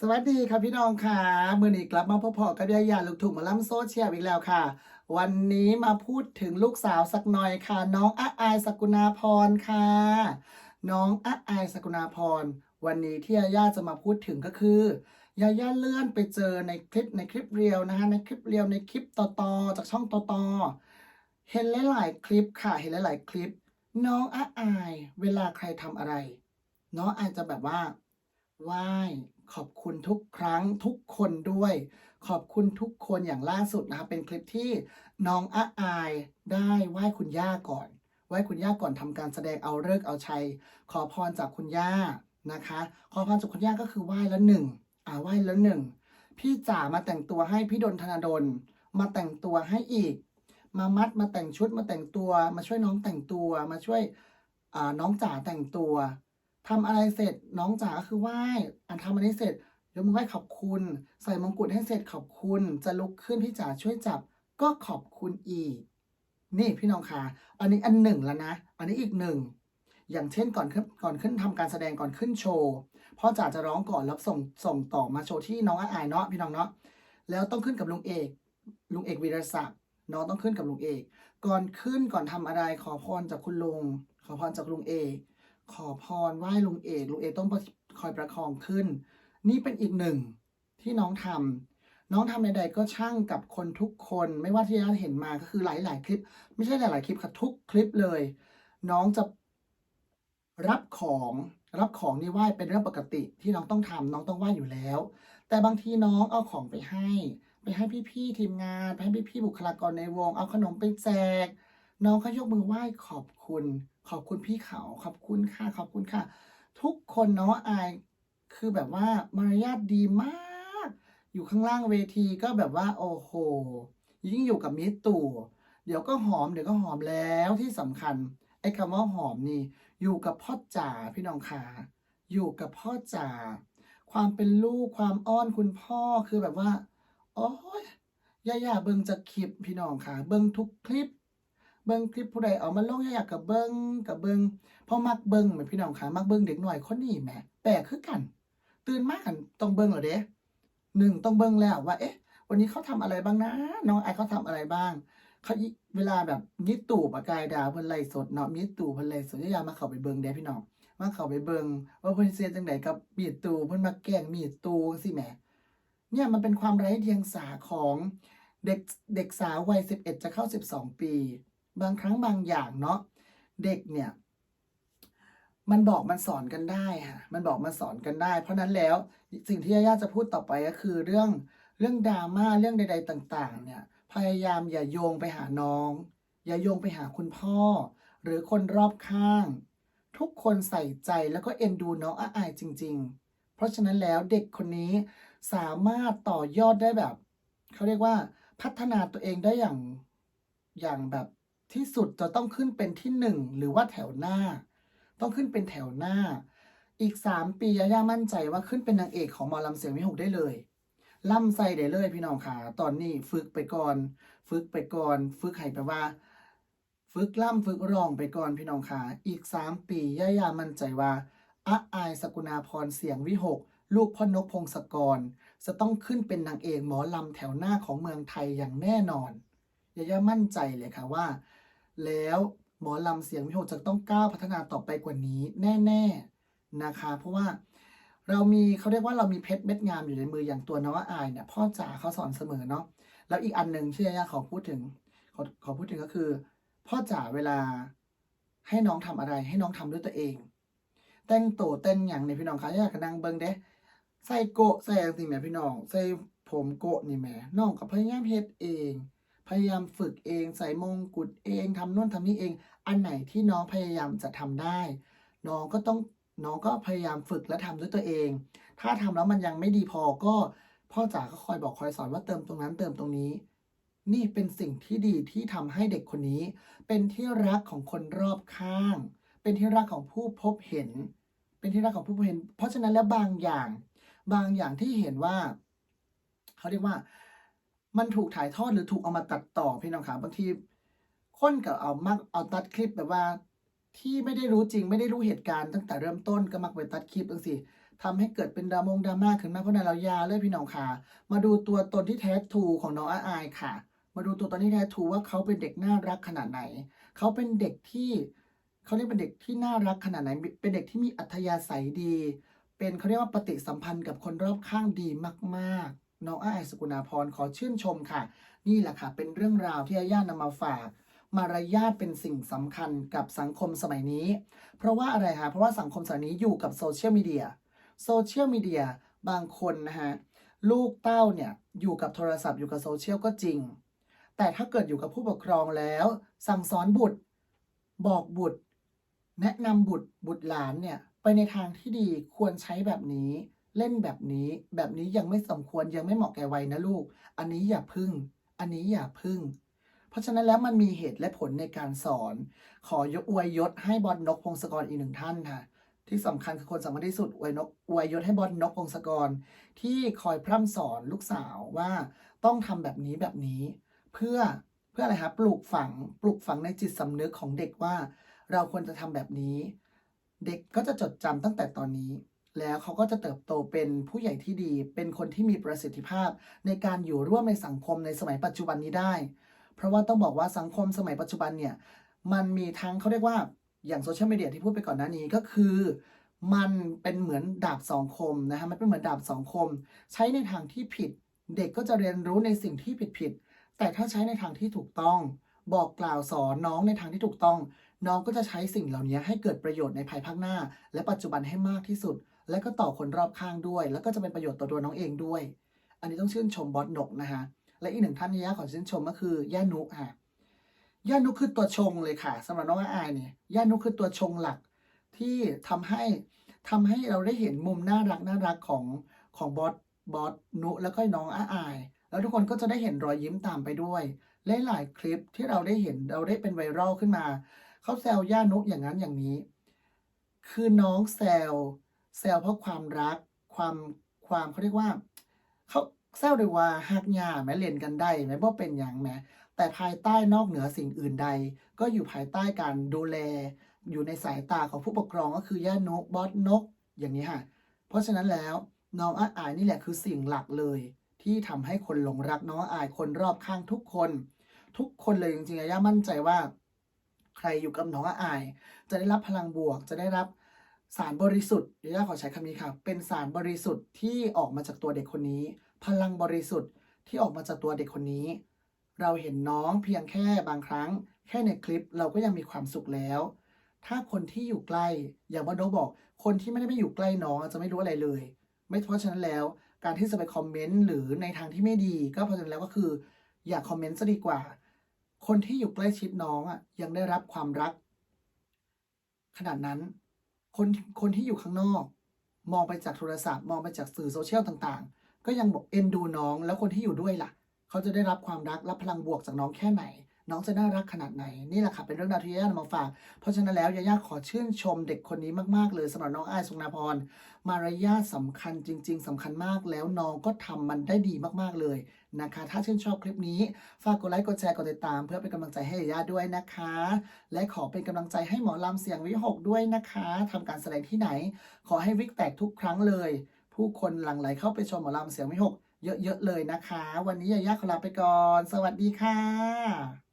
สวัสดีครับพี่น้องค่ะมื่อนี้กลับมาพบพอกับยายาลูกทุ่งมาล่ำโซเชียลอีกแล้วค่ะ วันนี้มาพูดถึงลูกสาวสักหน่อยค่ะ น้องอะอายสกุณาพรค่ะ น้องอะอายสกุณาพร วันนี้ที่ยายาจะมาพูดถึงก็คือยาย่าเลื่อนไปเจอในคลิปในคลิปเรียวนะคะในคลิปเรียวในคลิปต่อๆจากช่องต่อๆเห็นหลายๆคลิปค่ะเห็นหลายๆคลิป น้องอะอาย เวลาใครทำอะไร น้องอาจจะแบบว่าไหว้ ขอบคุณทุกครั้งทุกคนด้วย ขอบคุณทุกคนอย่างล่าสุดนะคะเป็นคลิปที่น้องอะอายได้ไหว้คุณย่าก่อน ไหว้คุณย่าก่อนทำการแสดงเอาเลิกเอาชัย ขอพรจากคุณย่านะคะ ขอพรจากคุณย่าก็คือไหว้แล้วหนึ่งอ่าไหว้แล้วหนึ่งพี่จ๋ามาแต่งตัวให้พี่ดนธนาดลมาแต่งตัวให้อีก มามัดมาแต่งชุดมาแต่งตัว มาช่วยน้องแต่งตัวมาช่วยอ่าน้องจ๋าแต่งตัว ทำอะไรเสร็จน้องจ๋าคือไหว้อะทำอันนี้เสร็จยกมือไหว้ขอบคุณ ใส่มงกุฎให้เสร็จขอบคุณ จะลุกขึ้นพี่จ๋าช่วยจับก็ขอบคุณอีก นี่พี่น้องคะอันนี้อันหนึ่งแล้วนะ อันนี้อีกหนึ่งอย่างเช่นก่อนขึ้นก่อนขึ้นทำการแสดงก่อนขึ้นโชว์พ่อจ๋าจะร้องก่อนแล้วส่งส่งต่อมาโชว์ที่น้องอาอายเนาะพี่น้องเนาะแล้วต้องขึ้นกับลุงเอก ลุงเอกวีรศักดิ์น้องต้องขึ้นกับลุงเอก ก่อนขึ้นก่อนทำอะไรขอพรจากคุณลุงขอพรจากลุงเอก ขอพรไหว้ลุงเอกลุงเอกต้องคอยประคองขึ้น นี่เป็นอีกหนึ่งที่น้องทำน้องทำใดๆก็ช่างกับคนทุกคนไม่ว่าที่เราเห็นมาก็คือหลายๆคลิป ไม่ใช่หลาย ๆ คลิปค่ะทุกคลิปเลย น้องจะรับของรับของนี่ไหว้เป็นเรื่องปกติที่น้องต้องทำน้องต้องไหว้อยู่แล้ว แต่บางทีน้องเอาของไปให้ ไปให้พี่ๆทีมงานไปให้พี่ๆบุคลากรในวง เอาขนมไปแจก น้องก็ยกมือไหว้ขอบคุณ ขอบคุณพี่เขาขอบคุณค่ะขอบคุณค่ะ ทุกคนเนาะอายคือแบบว่ามารยาทดีมาก อยู่ข้างล่างเวทีก็แบบว่า โอ้โห ยิ่งอยู่กับมิตรตู่เดี๋ยวก็หอมเดี๋ยวก็หอมแล้วที่สำคัญ ไอ้คำว่าหอมนี่ อยู่กับพ่อจ๋าพี่น้องขาอยู่กับพ่อจ๋าความเป็นลูกความอ้อนคุณพ่อคือแบบว่าโอ้ยย่าย่าเบิ่งจากคลิปพี่น้องค่ะ เบิ่งทุกคลิป เบิ่งคลิปผู้ใดเอามาลงย่าย่ากับเบิ่งกับเบิ่งพอมักเบิ่งแหมพี่น้องค่ะมักเบิ่งเด็กหน่อยคนนี้แหมแปลกคือกัน ตื่นมากันต้องเบิ่งเหรอเด้หนึ่งต้องเบิ่งแล้วว่า เอ๊ะ วันนี้เขาทำอะไรบ้างนะน้องไอเขาทำอะไรบ้างเขาเวลาแบบมิตู่ปากายดาวเพิ่นไล่สดเนาะมิตู่เพิ่นไล่สดย่าย่ามาเข้าไปเบิ่งเด้พี่น้องมาเข้าไปเบิ่งว่าเพิ่นเสียจังไดกับมีดตู่เพิ่นมาแกล้งมีดตู่จังซี่แหมเนี่ยมันเป็นความไร้เดียงสาของเด็กเด็กสาววัย11 จะเข้า 12 ปี บางครั้งบางอย่างเนาะเด็กเนี่ย มันบอกมันสอนกันได้ค่ะมันบอกมันสอนกันได้ เพราะนั้นแล้วสิ่งที่ย่าจะพูดต่อไปก็คือเรื่องเรื่องดราม่าเรื่องใด ๆ ต่าง ๆ เนี่ย พยายามอย่าโยงไปหาน้อง อย่าโยงไปหาคุณพ่อ หรือคนรอบข้าง ทุกคนใส่ใจแล้วก็เอ็นดูน้องอาอายจริง ๆ เพราะฉะนั้นแล้วเด็กคนนี้สามารถต่อยอดได้แบบเขาเรียกว่าพัฒนาตัวเองได้อย่างอย่างแบบ ที่สุดจะต้องขึ้นเป็นที่หนึ่งหรือว่าแถวหน้า ต้องขึ้นเป็นแถวหน้า อีกสามปีย่าย่ามั่นใจว่าขึ้นเป็นนางเอกของหมอลำเสียงวิหกได้เลยล่ำใส่ได้เลยพี่น้องค่ะ ตอนนี้ฝึกไปก่อน ฝึกไปก่อน ฝึกให้แปลว่า ฝึกล่ำฝึกร้องไปก่อนพี่น้องค่ะ อีกสามปีย่าย่ามั่นใจว่าอะอายสกุณาพรเสียงวิหก ลูกพ่อนกพงศกร จะต้องขึ้นเป็นนางเอกหมอลำแถวหน้าของเมืองไทยอย่างแน่นอนยาย่ามั่นใจเลยค่ะว่า แล้วหมอลำเสียงวิหกจะต้องก้าวพัฒนาต่อไปกว่านี้แน่ๆนะคะ เพราะว่าเรามีเขาเรียกว่าเรามีเพชรเม็ดงามอยู่ในมืออย่างตัวน้องอายเนี่ยพ่อจ๋าเขาสอนเสมอเนาะแล้วอีกอันหนึ่งที่ยาย่าขอพูดถึงขอขอพูดถึงก็คือ พ่อจ๋าเวลาให้น้องทำอะไร ให้น้องทำด้วยตัวเอง แต่งโตวแต่งอย่างในพี่น้องคะอยากกนั่งเบิ้งเด้ใส่โกะใส่อะไรสิแม่พี่น้อง ใส่ผมโกะนี่แหม่น้องกับพยายามเฮ็ดเอง พยายามฝึกเองใส่มงกุฎเองทำนู่นทำนี่เอง อันไหนที่น้องพยายามจะทำได้ น้องก็ต้องน้องก็พยายามฝึกและทำด้วยตัวเอง ถ้าทำแล้วมันยังไม่ดีพอก็พ่อจ๋าก็คอยบอกคอยสอนว่าเติมตรงนั้นเติมตรงนี้ นี่เป็นสิ่งที่ดีที่ทำให้เด็กคนนี้ เป็นที่รักของคนรอบข้าง เป็นที่รักของผู้พบเห็น เป็นที่รักของผู้พบเห็น เพราะฉะนั้นแล้วบางอย่าง บางอย่างที่เห็นว่าเขาเรียกว่า มันถูกถ่ายทอดหรือถูกเอามาตัดต่อพี่น้องขาบางทีคนก็เอามักเอาตัดคลิปแบบว่า ที่ไม่ได้รู้จริงไม่ได้รู้เหตุการณ์ตั้งแต่เริ่มต้นก็มักไปตัดคลิปจังสิทำให้เกิดเป็นดรามงดราม่าขึ้นมาเพราะนั้นเรายาเลยพี่น้องค่ะ มาดูตัวตนที่แท้ทูของน้องอาอายค่ะ มาดูตัวตนที่แท้ทูว่าเขาเป็นเด็กน่ารักขนาดไหน เขาเป็นเด็กที่เขาเรียกเป็นเด็กที่น่ารักขนาดไหน เป็นเด็กที่มีอัธยาศัยดี เป็นเขาเรียกว่าปฏิสัมพันธ์กับคนรอบข้างดีมาก ๆ น้องอาอายสกุณาพรขอชื่นชมค่ะ นี่แหละค่ะ เป็นเรื่องราวที่อาย่านำมาฝาก มารยาทเป็นสิ่งสำคัญกับสังคมสมัยนี้ เพราะว่าอะไรคะเพราะว่าสังคมสมัยนี้อยู่กับโซเชียลมีเดียโซเชียลมีเดียบางคนนะฮะลูกเต้าเนี่ยอยู่กับโทรศัพท์อยู่กับโซเชียลก็จริง แต่ถ้าเกิดอยู่กับผู้ปกครองแล้ว สั่งสอนบุตร บอกบุตร แนะนำบุตรบุตรหลานเนี่ยไปในทางที่ดีควรใช้แบบนี้ เล่นแบบนี้แบบนี้ยังไม่สมควรยังไม่เหมาะแก่วัยนะลูก อันนี้อย่าพึ่ง อันนี้อย่าพึ่ง เพราะฉะนั้นแล้วมันมีเหตุและผลในการสอน ขอยกอวยยศให้บอลนกพงศกรอีกหนึ่งท่านค่ะ ที่สำคัญคือคนสำคัญที่สุดอวยนกอวยยศให้บอลนกพงศกร ที่คอยพร่ำสอนลูกสาวว่าต้องทำแบบนี้แบบนี้ เพื่อเพื่ออะไรครับปลูกฝังปลูกฝังในจิตสำนึกของเด็กว่า เราควรจะทำแบบนี้ เด็กก็จะจดจำตั้งแต่ตอนนี้ แล้วเขาก็จะเติบโตเป็นผู้ใหญ่ที่ดี เป็นคนที่มีประสิทธิภาพ ในการอยู่ร่วมในสังคมในสมัยปัจจุบันนี้ได้ เพราะว่าต้องบอกว่าสังคมสมัยปัจจุบันเนี่ย มันมีทั้งเขาเรียกว่าอย่างโซเชียลมีเดียที่พูดไปก่อนหน้านี้ก็คือ มันเป็นเหมือนดาบสองคมนะฮะมันเป็นเหมือนดาบสองคม ใช้ในทางที่ผิด เด็กก็จะเรียนรู้ในสิ่งที่ผิดผิดๆแต่ถ้าใช้ในทางที่ถูกต้อง บอกกล่าวสอนน้องในทางที่ถูกต้อง น้องก็จะใช้สิ่งเหล่านี้ให้เกิดประโยชน์ในภายภาคหน้า และปัจจุบันให้มากที่สุด และก็ต่อคนรอบข้างด้วย แล้วก็จะเป็นประโยชน์ต่อตัวน้องเองด้วย อันนี้ต้องชื่นชมบอสหนกนะฮะและอีกหนึ่งท่านที่ย่าขอชื่นชมก็คือย่านุค่ะย่านุคือตัวชงเลยค่ะสำหรับน้องอายเนี่ยย่านุคือตัวชงหลักที่ทำให้ทำให้เราได้เห็นมุมน่ารักน่ารักของของบอสบอสนุแล้วก็น้องอาอาย แล้วทุกคนก็จะได้เห็นรอยยิ้มตามไปด้วยหลายๆคลิปที่เราได้เห็นเราได้เป็นไวรัลขึ้นมาเขาแซวย่านุอย่างนั้นอย่างนี้ คือน้องแซว แซวเพราะความรักความความเขาเรียกว่าเขาแซวด้วยว่าฮักยาแม้เล่นกันได้แม้บ่เป็นอย่างแม้แต่ภายใต้นอกเหนือสิ่งอื่นใด ก็อยู่ภายใต้การดูแล อยู่ในสายตาของผู้ปกครองก็คือย่านกบอสนกอย่างนี้ค่ะ เพราะฉะนั้นแล้วน้องอาอายนี่แหละคือสิ่งหลักเลย ที่ทำให้คนหลงรักน้องอาอายคนรอบข้างทุกคน ทุกคนเลยจริงๆย่ามั่นใจว่า ใครอยู่กับน้องอาอาย จะได้รับพลังบวกจะได้รับ สารบริสุทธิ์เดี๋ย่าขอใช้คำนี้ค่ะ เป็นสารบริสุทธิ์ที่ออกมาจากตัวเด็กคนนี้ พลังบริสุทธิ์ที่ออกมาจากตัวเด็กคนนี้ เราเห็นน้องเพียงแค่บางครั้ง แค่ในคลิปเราก็ยังมีความสุขแล้ว ถ้าคนที่อยู่ใกล้ อย่างว่าโดบอก คนที่ไม่ได้ไปอยู่ใกล้น้องจะไม่รู้อะไรเลย ไม่เพราะฉะนั้นแล้ว การที่จะไปคอมเมนต์หรือในทางที่ไม่ดี ก็เพราะฉะนั้นแล้วก็คือ อย่าคอมเมนต์ซะดีกว่า คนที่อยู่ใกล้ชิดน้องอะยังได้รับความรัก ขนาดนั้น คนคนที่อยู่ข้างนอก มองไปจากโทรศัพท์ มองไปจากสื่อโซเชียลต่างๆ ก็ยังบอกเอ็นดูน้อง แล้วคนที่อยู่ด้วยล่ะ เขาจะได้รับความรักรับพลังบวกจากน้องแค่ไหน น้องจะน่ารักขนาดไหน นี่แหละค่ะเป็นเรื่องราวที่ยาย่านำมาฝากเพราะฉะนั้นแล้วยาย่าขอชื่นชมเด็กคนนี้มากๆเลยสำหรับน้องอ้ายสุนาพรมารยาทสำคัญจริง ๆสำคัญมากแล้วน้องก็ทำมันได้ดีมากๆเลย นะคะ ถ้าชื่นชอบคลิปนี้ ฝากกดไลค์ กดแชร์ กดติดตาม เพื่อเป็นกำลังใจให้ยาย่าด้วยนะคะ และขอเป็นกำลังใจให้หมอลำเสียงวิหกด้วยนะคะทำการแสดงที่ไหน ขอให้วิกแตกทุกครั้งเลย ผู้คนหลั่งไหลเข้าไปชมหมอลำเสียงวิหกเยอะๆเลยนะคะ วันนี้ยาย่าขอลาไปก่อน สวัสดีค่ะ